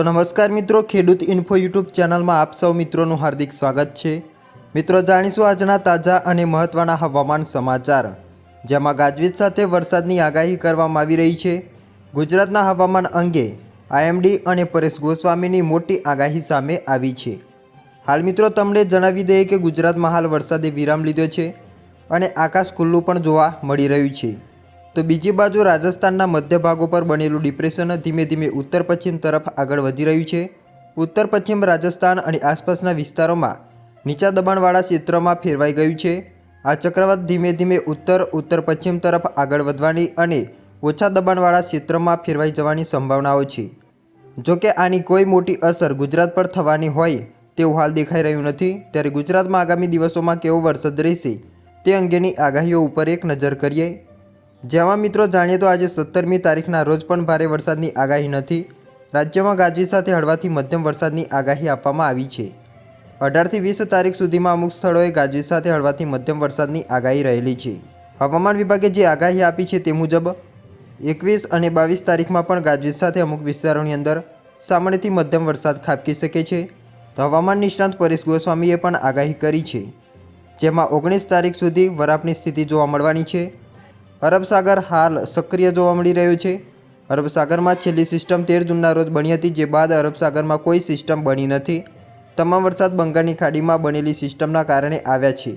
તો નમસ્કાર મિત્રો, ખેડૂત ઇન્ફો યુટ્યુબ ચેનલમાં આપ સૌ મિત્રોનું હાર્દિક સ્વાગત છે. મિત્રો, જાણીશું આજના તાજા અને મહત્ત્વના હવામાન સમાચાર, જેમાં ગાજવીજ સાથે વરસાદની આગાહી કરવામાં આવી રહી છે. ગુજરાતના હવામાન અંગે આઈએમડી અને પરેશ ગોસ્વામીની મોટી આગાહી સામે આવી છે. હાલ મિત્રો, તમને જણાવી દઈએ કે ગુજરાતમાં હાલ વરસાદે વિરામ લીધો છે અને આકાશ ખુલ્લું પણ જોવા મળી રહ્યું છે. તો બીજી બાજુ રાજસ્થાનના મધ્ય ભાગો પર બનેલું ડિપ્રેશન ધીમે ધીમે ઉત્તર પશ્ચિમ તરફ આગળ વધી રહ્યું છે. ઉત્તર પશ્ચિમ રાજસ્થાન અને આસપાસના વિસ્તારોમાં નીચા દબાણવાળા ક્ષેત્રમાં ફેરવાઈ ગયું છે. આ ચક્રવાત ધીમે ધીમે ઉત્તર ઉત્તર પશ્ચિમ તરફ આગળ વધવાની અને ઓછા દબાણવાળા ક્ષેત્રમાં ફેરવાઈ જવાની સંભાવનાઓ છે. જો કે આની કોઈ મોટી અસર ગુજરાત પર થવાની હોય તેવું હાલ દેખાઈ રહ્યું નથી. ત્યારે ગુજરાતમાં આગામી દિવસોમાં કેવો વરસાદ રહેશે તે અંગેની આગાહીઓ ઉપર એક નજર કરીએ. જેમાં મિત્રો જાણીએ તો આજે સત્તરમી તારીખના રોજ પણ ભારે વરસાદની આગાહી નથી. રાજ્યમાં ગાજવી સાથે હળવાથી મધ્યમ વરસાદની આગાહી આપવામાં આવી છે. અઢારથી વીસ તારીખ સુધીમાં અમુક સ્થળોએ ગાજવી સાથે હળવાથી મધ્યમ વરસાદની આગાહી રહેલી છે. હવામાન વિભાગે જે આગાહી આપી છે તે મુજબ, એકવીસ અને બાવીસ તારીખમાં પણ ગાજવીજ સાથે અમુક વિસ્તારોની અંદર સામાન્યથી મધ્યમ વરસાદ ખાબકી શકે છે. તો હવામાન નિષ્ણાંત પરેશ ગોસ્વામીએ પણ આગાહી કરી છે. જેમાં ઓગણીસ તારીખ સુધી વરાપની સ્થિતિ જોવા મળવાની છે. અરબ સાગર હાલ સક્રિય જોવા મળી રહ્યો છે. અરબ સાગરમાં છેલ્લી સિસ્ટમ તેર જૂનના રોજ બની હતી, જે બાદ અરબ સાગરમાં કોઈ સિસ્ટમ બની નથી. તમામ વરસાદ બંગાળની ખાડીમાં બનેલી સિસ્ટમના કારણે આવ્યા છે.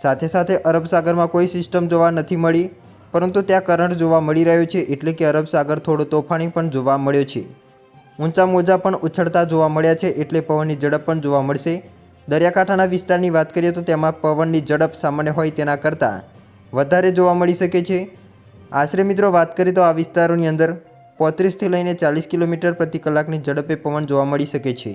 સાથે સાથે અરબ સાગરમાં કોઈ સિસ્ટમ જોવા નથી મળી, પરંતુ ત્યાં કરંટ જોવા મળી રહ્યો છે, એટલે કે અરબ સાગર થોડો તોફાની પણ જોવા મળ્યો છે. ઊંચા મોજા પણ ઉછળતા જોવા મળ્યા છે, એટલે પવનની ઝડપ પણ જોવા મળશે. દરિયાકાંઠાના વિસ્તારની વાત કરીએ તો તેમાં પવનની ઝડપ સામાન્ય હોય તેના કરતાં વધારે જોવા મળી શકે છે. આશરે મિત્રો વાત કરીએ તો આ વિસ્તારોની અંદર પોત્રીસથી લઈને ચાલીસ કિલોમીટર પ્રતિ કલાકની ઝડપે પવન જોવા મળી શકે છે.